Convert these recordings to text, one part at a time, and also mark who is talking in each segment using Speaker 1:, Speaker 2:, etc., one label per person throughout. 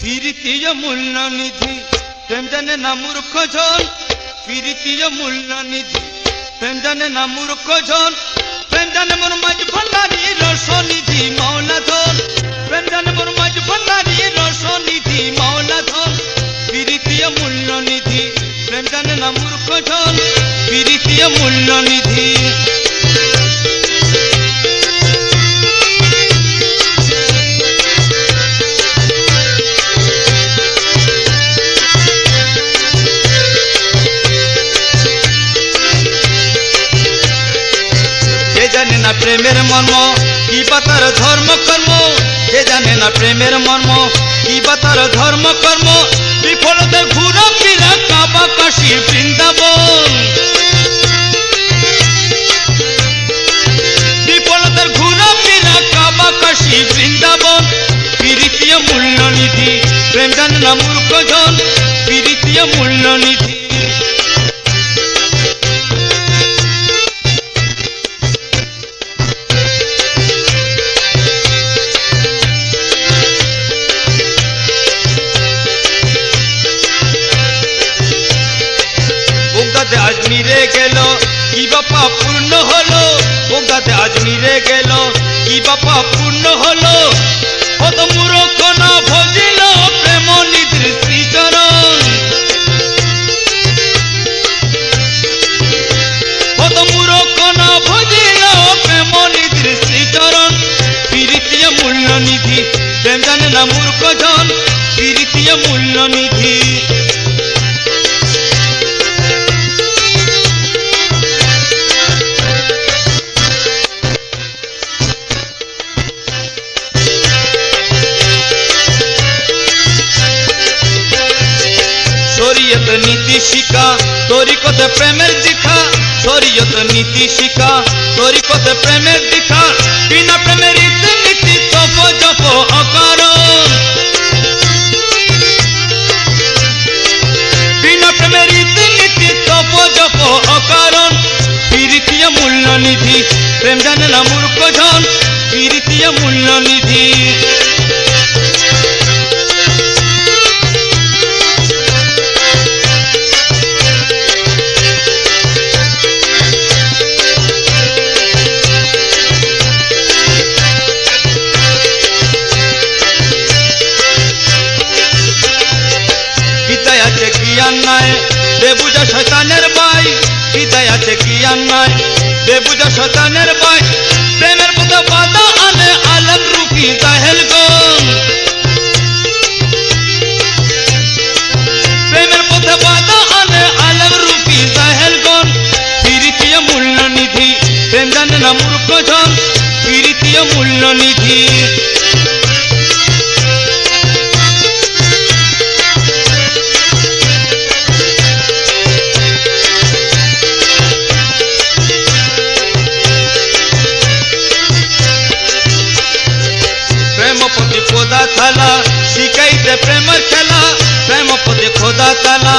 Speaker 1: ফিরিতীয় মূল্য নিধি প্রেম জানে না মূর্খ জন ফিরিতীয় মূল্য নিধি প্রেম জানে না মূর্খ জন প্রেম জানে মোর মাঝ ভান্ডারি রস নিধি মৌলা ধন প্রেম জানে মোর মাঝ ভান্ডারি রস নিধি মৌলা ধন ফিরিতীয় মূল্য নিধি না মূর্খ জন ফিরিতীয় মূল্য নিধি প্রেমের মর্ম, কি বা তার ধর্ম কর্ম? যে জানে না প্রেমের মর্ম, কি বা তার ধর্ম কর্ম? বিফলতার ঘুরা ফিরা কাশী বৃন্দাবন। বৃন্দাবন। প্রেম জানে না মূর্খ পূর্ণ হলো বোগাতে আজমিরে গেল। কি বাপা পূর্ণ হলো? কত মূরখ না ভজিল প্রেম নিধির শ্রীচরণ। কত মূরখ না ভজিল প্রেম নিধির শ্রীচরণ। প্রীতীয় মূল্য নিধি প্রেম জানে না মূর্খ জন প্রীতীয় মূল্য নিধি শরীয়ত নীতি শিখা তরিকতে প্রেমের দীক্ষা শরীয়ত নীতি শিখা তরিকতে প্রেমের দীক্ষা বিনা প্রেমের নীতি তপ জপ অকারণ বিনা প্রেমের নীতি তপ জপ অকারণ প্রীতীয় মূল্য নিধি প্রেম জানে না মূর্খ জন, প্রীতীয় মূল্য নিধি বেবুজা শতানের ভাই, বিদায় আছে জ্ঞান নাই বেবুজা শতানের ভাই, প্রেমের পথে বাধা আনে আলম রূপী গন প্রেমের আনে আলম রূপী প্রীতীয় মূল্য নিধি প্রেম প্রীতীয় মূল্য নিধি से प्रेम छला प्रेम पुत्र खोदा कला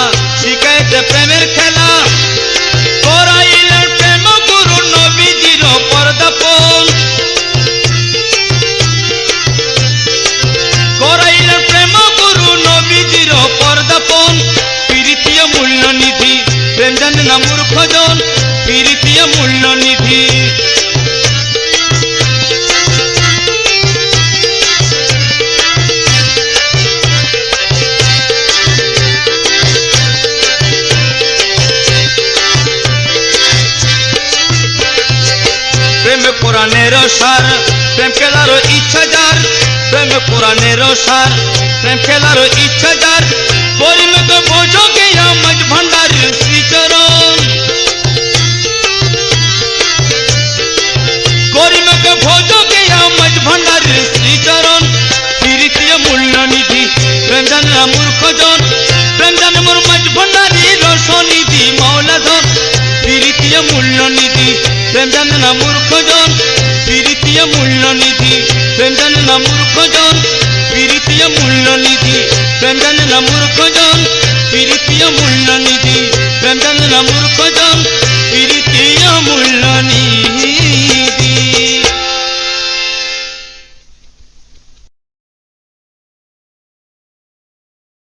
Speaker 1: কোরআনের সার, প্রেম খেলার ইচ্ছা যার, প্রেম কোরআনের সার, প্রেম খেলার ইচ্ছা যার। পরিমত বোঝো গে আমজ ভান্ডার শ্রীচরণ। গরিমক ভোজো গে আমজ ভান্ডার শ্রীচরণ। প্রীতীয় মূল্য নিধি প্রেম জানে না প্রেম জানে না মূর্খ জন প্রীতীয় মূল্য নিধি প্রেম জানে না মূর্খ জন প্রীতীয় মূল্য নিধি প্রেম জানে না মূর্খ জন